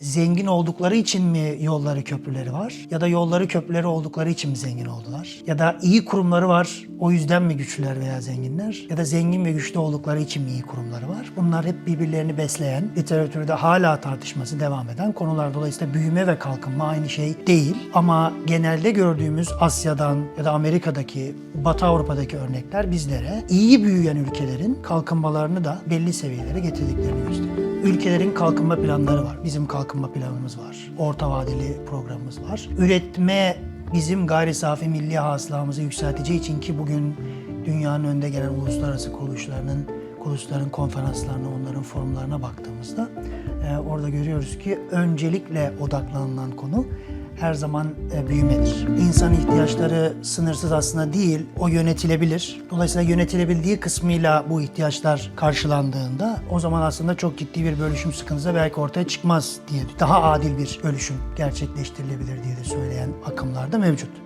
Zengin oldukları için mi yolları köprüleri var? Ya da yolları köprüleri oldukları için mi zengin oldular? Ya da iyi kurumları var o yüzden mi güçlüler veya zenginler? Ya da zengin ve güçlü oldukları için mi iyi kurumları var? Bunlar hep birbirlerini besleyen, literatürde hala tartışması devam eden konular. Dolayısıyla büyüme ve kalkınma aynı şey değil. Ama genelde gördüğümüz Asya'dan ya da Amerika'daki, Batı Avrupa'daki örnekler bizlere iyi büyüyen ülkelerin kalkınmalarını da belli seviyelere getirdiklerini gösteriyor. Ülkelerin kalkınma planları var. Bizim kalkınma planımız var. Orta vadeli programımız var. Üretme bizim gayri safi milli hasılamızı yükselteceği için ki bugün dünyanın önde gelen uluslararası kuruluşlarının kuruluşların konferanslarına, onların forumlarına baktığımızda e, orada görüyoruz ki öncelikle odaklanılan konu her zaman e, büyümedir. İnsan ihtiyaçları sınırsız aslında değil, o yönetilebilir. Dolayısıyla yönetilebildiği kısmıyla bu ihtiyaçlar karşılandığında o zaman aslında çok ciddi bir bölüşüm sıkıntısı belki ortaya çıkmaz diye daha adil bir bölüşüm gerçekleştirilebilir diye de söyleyen akımlar da mevcut.